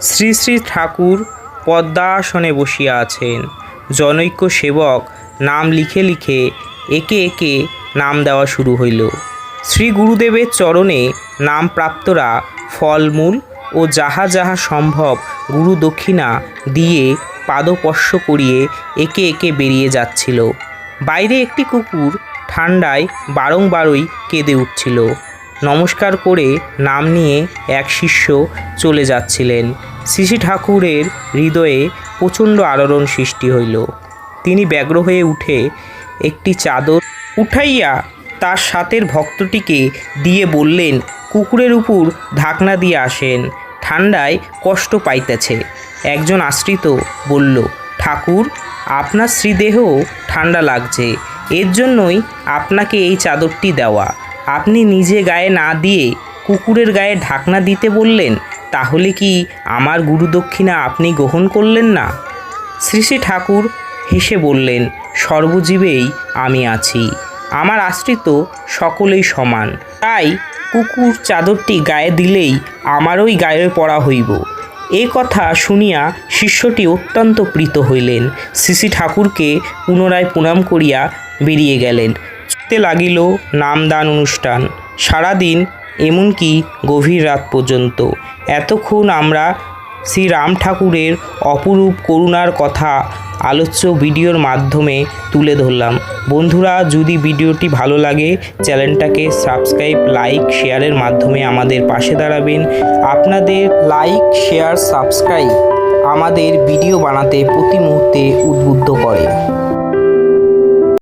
শ্রী শ্রী ঠাকুর পদ্মাসনে বসিয়া আছেন। জনৈক্য সেবক নাম লিখে লিখে একে একে নাম দেওয়া শুরু হইল। শ্রী গুরুদেবের চরণে নামপ্রাপ্তরা ফলমূল ও যাহা যাহা সম্ভব গুরু দক্ষিণা দিয়ে পাদস্পর্শ করিয়ে একে একে বেরিয়ে যাচ্ছিল। বাইরে একটি কুকুর ঠান্ডায় বারংবারই কেঁদে উঠছিল। নমস্কার করে নাম নিয়ে এক শিষ্য চলে যাচ্ছিলেন। শ্রী ঠাকুরের হৃদয়ে প্রচণ্ড আলোড়ন সৃষ্টি হইল। তিনি ব্যগ্র হয়ে উঠে একটি চাদর উঠাইয়া তার সাথের ভক্তটিকে দিয়ে বললেন, কুকুরের উপর ঢাকনা দিয়ে আসেন ঠান্ডায় কষ্ট পাইতেছে। একজন আশ্রিত বলল, ঠাকুর, আপনার শ্রীদেহ ঠান্ডা লাগছে, এর জন্যই আপনাকে এই চাদরটি দেওয়া। আপনি নিজে গায়ে না দিয়ে কুকুরের গায়ে ঢাকনা দিতে বললেন, তাহলে কি আমার গুরুদক্ষিণা আপনি গ্রহণ করলেন না? শ্রী শ্রী ঠাকুর হেসে বললেন, সর্বজীবেই আমি আছি, আমার আশ্রিত সকলেই সমান। তাই কুকুর চাদরটি গায়ে দিলেই আমারই গায়ে পড়া হইব। এ কথা শুনিয়া শিষ্যটি অত্যন্ত প্রীত হইলেন। শ্রী ঠাকুরকে পুনরায় প্রণাম করিয়া বেরিয়ে গেলেন। চলতে লাগিল নামদান অনুষ্ঠান। সারাদিন এমনকি গভীর রাত পর্যন্ত। এতক্ষণ আমরা শ্রী রাম ঠাকুরের অপরূপ করুণার কথা আলোচ্য ভিডিওর মাধ্যমে তুলে ধরলাম। বন্ধুরা, যদি ভিডিওটি ভালো লাগে, চ্যানেলটাকে সাবস্ক্রাইব, লাইক, শেয়ারের মাধ্যমে আমাদের পাশে দাঁড়াবেন। আপনাদের লাইক, শেয়ার, সাবস্ক্রাইব আমাদের ভিডিও বানাতে প্রতি মুহূর্তে উদ্বুদ্ধ করে।